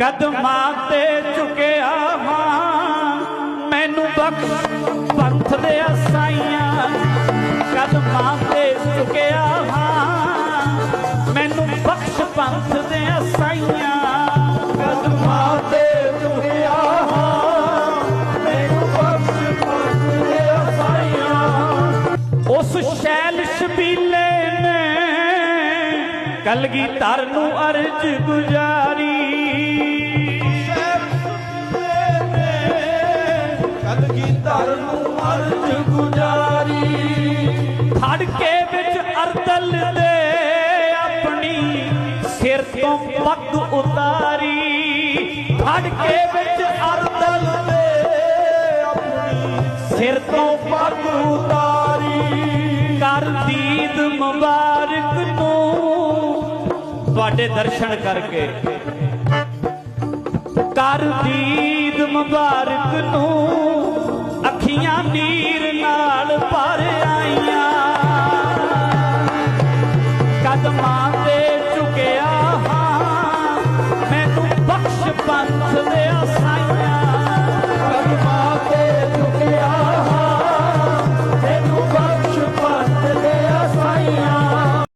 ਕਦਮਾਂ ਤੇ ਝੁਕਿਆ ਹਾਂ ਮੈਨੂੰ ਬਖਸ਼ ਪੰਥ ਦੇ ਅਸਾਈਆਂ। ਕਦਮਾਂ ਤੇ ਝੁਕਿਆ ਹਾਂ ਮੈਨੂੰ ਬਖਸ਼ ਪੰਥ ਦੇ ਅਸਾਈਆਂ। ਕਦਮਾਂ ਤੇ ਝੁਕਿਆ ਹਾਂ ਮੈਨੂੰ ਬਖਸ਼ ਪੰਥ ਦੇ ਅਸਾਈਆਂ। ਉਸ ਸ਼ੈਲ ਸ਼ਬੀਲੇ ਨੇ ਕਲਗੀ ਧਰ ਨੂੰ ਅਰਜ ਗੁਜ਼ਾਰੀ। ਕਲਗੀ ਅਰਜ ਗੁਜਾਰੀ। ਖੜਕੇ ਵਿੱਚ ਅਰਦਲ ਦੇ ਆਪਣੀ ਸਿਰ ਤੋਂ ਪੱਗ ਉਤਾਰੀ। ਖੜਕੇ ਵਿੱਚ ਅਰਦਲ ਦੇ ਆਪਣੀ ਸਿਰ ਤੋਂ ਪੱਗ ਉਤਾਰੀ। ਕਰ ਦੀਦ ਮੁਬਾਰਕ ਨੂੰ ਤੁਹਾਡੇ ਦਰਸ਼ਨ ਕਰਕੇ। ਕਰ ਦੀਦ ਮੁਬਾਰਕ ਨੂੰ the mom.